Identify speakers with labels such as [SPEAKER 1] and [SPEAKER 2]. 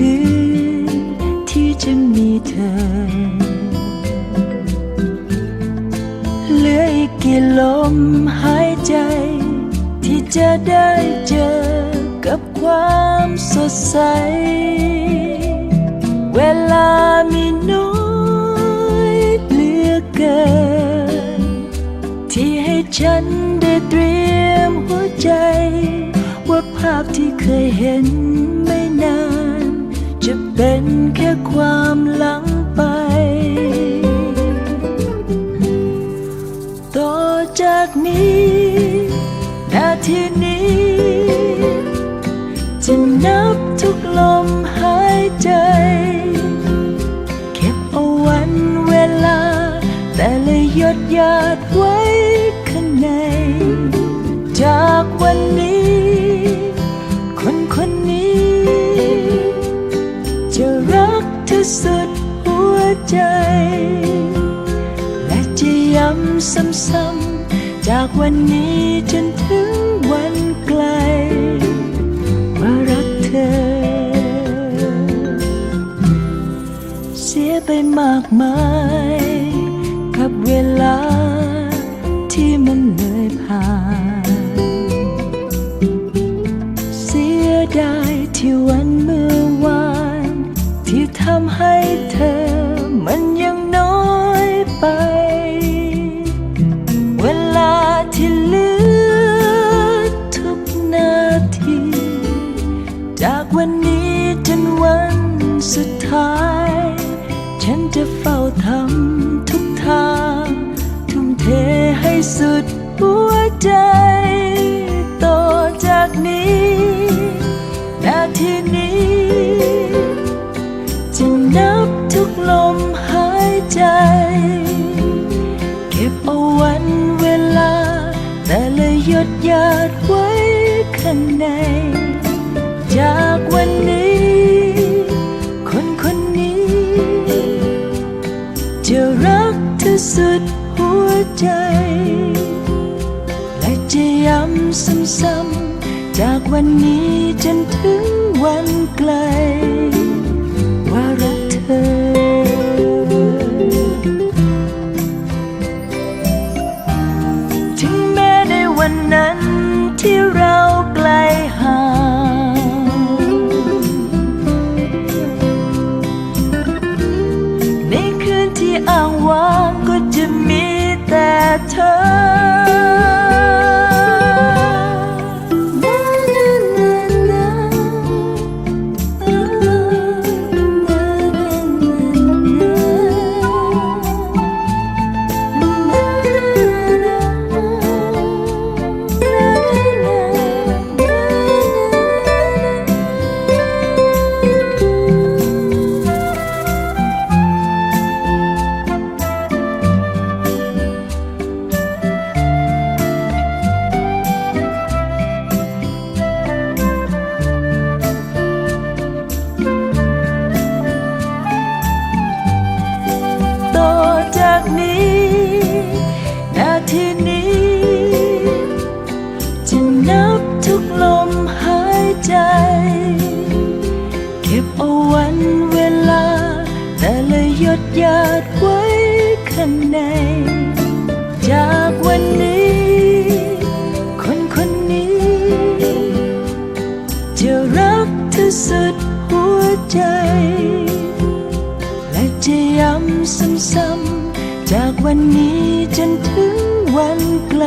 [SPEAKER 1] คืนที่จะมีเธอ เหลืออีกกี่ลมหายใจ ที่จะได้เจอกับความสดใส เวลามีน้อยเหลือเกิน ที่ให้ฉันได้เตรียมหัวใจ ว่าภาพที่เคยเห็นไม่นาน เป็นแค่ความหลังไป ต่อจากนี้นาทีนี้ จะนับทุกลมหายใจ เก็บเอาวันเวลา แต่ละหยดหยาดไว้ ใจ และจะย้ำซ้ำๆ จากวันนี้จนถึงวันไกล ว่ารักเธอ เสียไปมากมาย กับเวลาที่มันเลยผ่าน เสียดายที่วันเมื่อวาน ที่ทำให้เธอ ทำทุกทางทุ่มเทให้สุดหัวใจ ต่อจากนี้นาทีนี้ จะนับทุกลมหายใจ เก็บเอาวันเวลา แต่ละหยดหยาดไว้ข้างใน ใจ และจะย้ำซ้ำๆจากวันนี้จนถึงวันไกล ว่ารัก เธอากนี้นาทีนี้ จะนับทุกลมหายใจ เก็บเอาวันเวลา แต่ละหยดหยาดไว้ข้างใน วันนี้จนถึงวันไกล